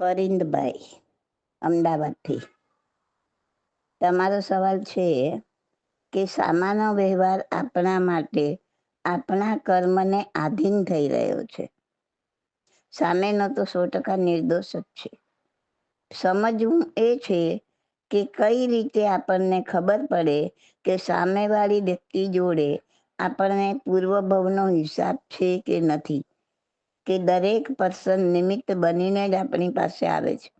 પરિંદભાઈ અમદાવાદથી. તમારો સવાલ છે કે સામાન્ય વ્યવહાર આપણા માટે આપણા કર્મને આધીન થઈ રહ્યો છે. સામેનો તો સો ટકા નિર્દોષ જ છે. સમજવું એ છે કે કઈ રીતે આપણને ખબર પડે કે સામેવાળી વ્યક્તિ જોડે આપણને પૂર્વભવનો હિસાબ છે કે નથી. કે દરેક પર્સન નિમિત્ત બનીને જ આપણી પાસે આવે છે.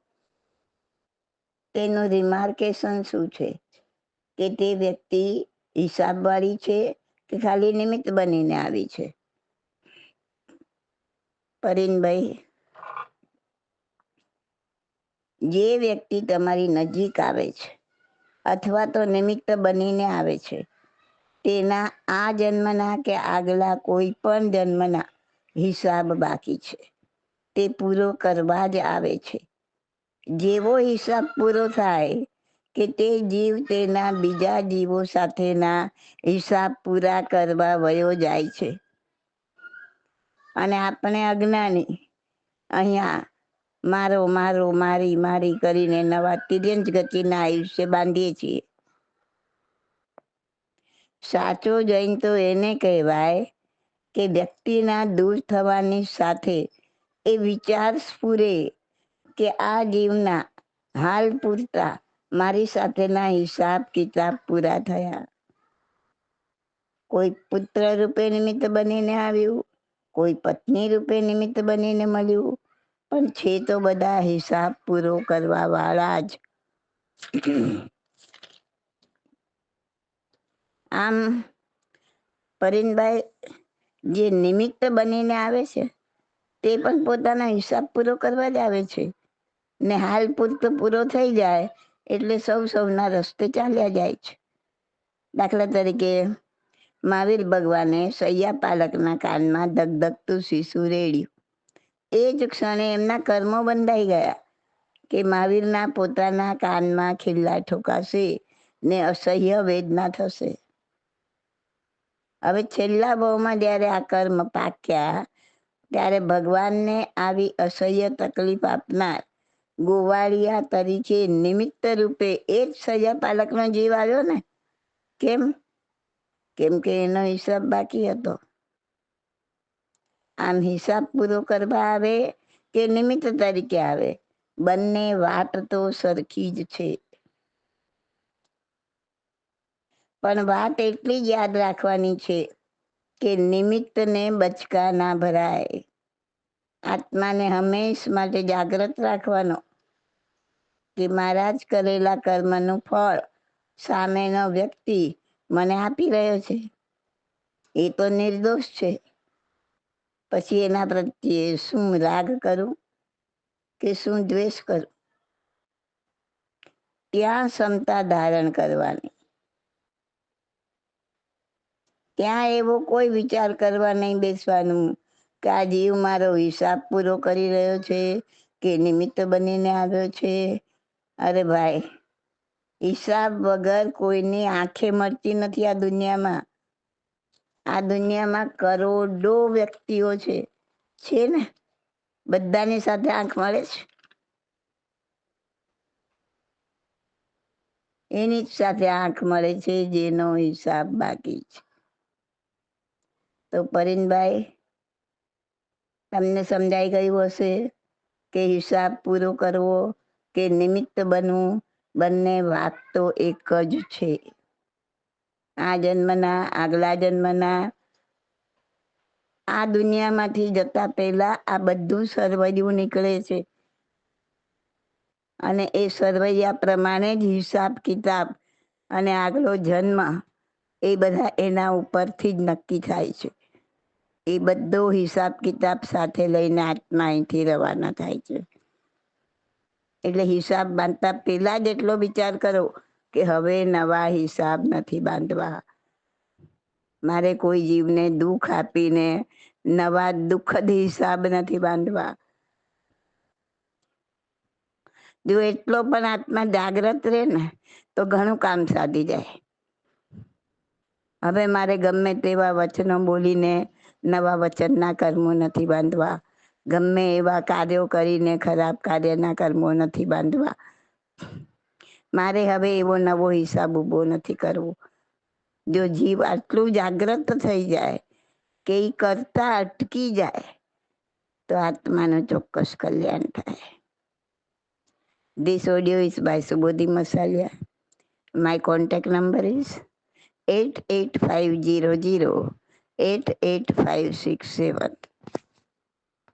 તેનું રિમાર્કેશન શું છે? કે તે વ્યક્તિ હિસાબવાળી છે કે ખાલી નિમિત્ત બનીને આવી છે? પરીનભાઈ જે વ્યક્તિ તમારી નજીક આવે છે અથવા તો નિમિત્ત બનીને આવે છે, તેના આ જન્મના કે આગલા કોઈ પણ જન્મના હિસાબ બાકી છે. તે પૂરો કરવા જ આવે છે. જેવો હિસાબ પૂરો થાય કે તે જીવ તેના બીજા જીવો સાથેના હિસાબ પૂરા કરવા વયો જાય છે. અને આપણે અજ્ઞાની, અહીંયા મારો મારો, મારી મારી કરીને નવા તિર્યંજ ગતિના આયુષ્ય બાંધીએ છીએ. સાચો જૈન તો એને કહેવાય કે વ્યક્તિના દૂર થવાની સાથે એ વિચાર સ્ફુરે કે આ જીવના હાલ પૂરતા મારી સાથેના હિસાબ કિતાબ પૂરા થયા. કોઈ પુત્ર રૂપે નિમિત્ત બનીને આવ્યું, કોઈ પત્ની રૂપે નિમિત્ત બનીને મળ્યું, પણ છે તો બધા હિસાબ પૂરો કરવા વાળા જ. આમ પરિનભાઈ જે નિમિત્ત બનીને આવે છે, તે પણ પોતાના હિસાબ પૂરો કરવા જ આવે છે. ને હાલ પૂરતો પૂરો થઈ જાય, એટલે સૌ સૌના રસ્તે ચાલ્યા જાય છે. દાખલા તરીકે, મહાવીર ભગવાને સૈયા પાલકના કાનમાં ધગધગતું શીશુ રેડ્યું. એ જ ક્ષણે એમના કર્મો બંધાઈ ગયા, કે મહાવીરના પોતાના કાનમાં ખીલ્લા ઠોકાશે ને અસહ્ય વેદના થશે. હવે છેલ્લા ભાવમાં જ્યારે આ કર્મ પાક્યા, ત્યારે ભગવાનને આવી અસહ્ય તકલીફ આપનાર ગોવાળિયા તરીકે નિમિત્ત રૂપે એ જ સજા પાલકનો જીવ આવ્યો ને? કેમ? કેમ કે એનો હિસાબ બાકી હતો. આમ હિસાબ પૂરો કરવા આવે કે નિમિત્ત તરીકે આવે? બંને વાત તો સરખી જ છે. પણ વાત એટલી જ યાદ રાખવાની છે કે નિમિત્તને બચકા ના ભરાય. આત્માને હંમેશ માટે જાગ્રત રાખવાનો કે મારા જ કરેલા કર્મનું ફળ સામેનો વ્યક્તિ મને આપી રહ્યો છે. એ તો નિર્દોષ છે. પછી એના પ્રત્યે શું રાગ કરું કે શું દ્વેષ કરું? ત્યાં ક્ષમતા ધારણ કરવાની? ત્યાં એવો કોઈ વિચાર કરવા નહીં બેસવાનું કે આ જીવ મારો હિસાબ પૂરો કરી રહ્યો છે, કે નિમિત્ત બનીને આવ્યો છે? અરે ભાઈ, હિસાબ વગર કોઈની આંખે મળતી નથી આ દુનિયામાં. આ દુનિયામાં કરોડો વ્યક્તિઓ છે. છે ને? બધાની સાથે આંખ મળે છે? એની જ સાથે આંખ મળે છે જેનો હિસાબ બાકી છે. તો પરિનભાઈ તમને સમજાઈ ગયું હશે કે હિસાબ પૂરો કરવો કે નિમિત્ત બનવું, બંને વાત તો એક જ છે. આ જન્મના, આગલા જન્મના, આ દુનિયામાંથી જતા પહેલા આ બધું સરવૈયું નીકળે છે. અને એ સરવૈયા પ્રમાણે જ હિસાબ, કિતાબ અને આગલો જન્મ એ બધા એના ઉપરથી જ નક્કી થાય છે. એ બધો હિસાબ કિતાબ સાથે લઈને આત્મા અહીંથી રવાના થાય છે. એટલે હિસાબ બાંધતા પહેલા જ એટલો વિચાર કરો કે હવે નવા હિસાબ નથી બાંધવા. મારે કોઈ જીવને દુઃખ આપીને નવા દુઃખદ હિસાબ નથી બાંધવા. જો એટલો પણ આત્મા જાગ્રત રહે ને, તો ઘણું કામ સાધી જાય. હવે મારે ગમે તેવા વચનો બોલીને નવા વચનના કર્મો નથી બાંધવા. ગમે એવા કાર્યો કરીને ખરાબ કાર્યના કર્મો નથી બાંધવા. મારે હવે એવો નવો હિસાબ ઊભો નથી કરવો. જો જીવ આટલું જાગ્રત થઈ જાય કે એ કરતા અટકી જાય, તો આત્માનું ચોક્કસ કલ્યાણ થાય. This audio is by Subodhi Masaliya my contact number is eight eight five zero 88500 88567.